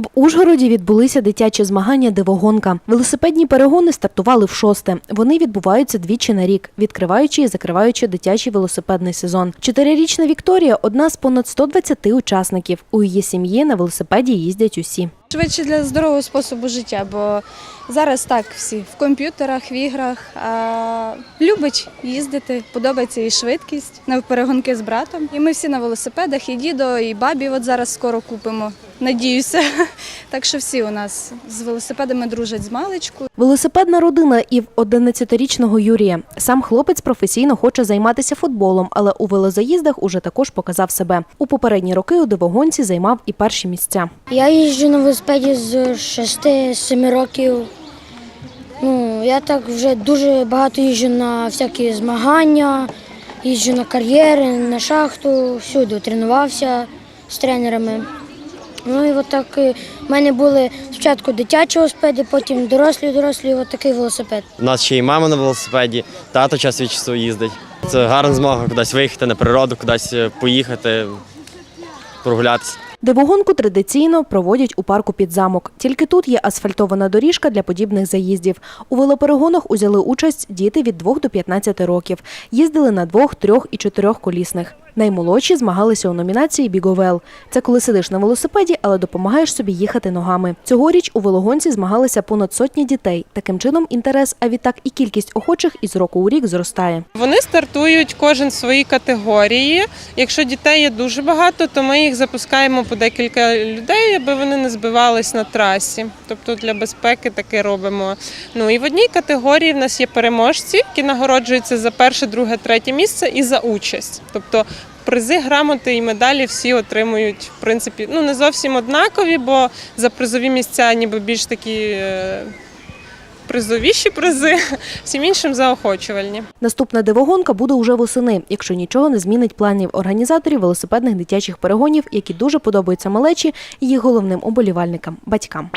В Ужгороді відбулися дитячі змагання Дивогонка. Велосипедні перегони стартували в шосте. Вони відбуваються двічі на рік, відкриваючи і закриваючи дитячий велосипедний сезон. Чотирирічна Вікторія одна з понад 120 учасників. У її сім'ї на велосипеді їздять усі. Швидше для здорового способу життя, бо зараз так всі в комп'ютерах, в іграх. А любить їздити, подобається і швидкість на перегонки з братом. І ми всі на велосипедах, і дідо, і бабі от зараз скоро купимо. Надіюся. Так що всі у нас з велосипедами дружать з маличку. Велосипедна родина і в 11-річного Юрія. Сам хлопець професійно хоче займатися футболом, але у велозаїздах уже також показав себе. У попередні роки у дивогонці займав і перші місця. Я їжджу на велосипеді з 6-7 років. Ну, я так вже дуже багато їжджу на всякі змагання, їжджу на кар'єри, на шахту, всюди тренувався з тренерами. Ну і от так е, в мене були спочатку дитячі велосипеди, потім дорослі, дорослі, от такий велосипед. У нас ще й мама на велосипеді, тато час від часу їздить. Це гарна змога кудись виїхати на природу, кудись е, поїхати, прогулятися. Дивогонку традиційно проводять у парку під замок. Тільки тут є асфальтована доріжка для подібних заїздів. У велоперегонах узяли участь діти від 2 до 15 років. Їздили на двох, трьох і чотирьох колісних. Наймолодші змагалися у номінації Біговел. Це коли сидиш на велосипеді, але допомагаєш собі їхати ногами. Цьогоріч у велогонці змагалися понад сотні дітей. Таким чином інтерес, а відтак і кількість охочих із року у рік зростає. Вони стартують кожен в своїй категорії. Якщо дітей є дуже багато, то ми їх запускаємо по декілька людей, аби вони не збивались на трасі. Тобто для безпеки таке робимо. Ну і в одній категорії в нас є переможці, які нагороджуються за перше, друге, третє місце і за участь. Тобто призи, грамоти і медалі всі отримують, в принципі, ну не зовсім однакові, бо за призові місця ніби більш такі. е, Призовіші призи, всім іншим заохочувальні. Наступна дивогонка буде уже восени, якщо нічого не змінить планів організаторів велосипедних дитячих перегонів, які дуже подобаються малечі і їх головним уболівальникам батькам.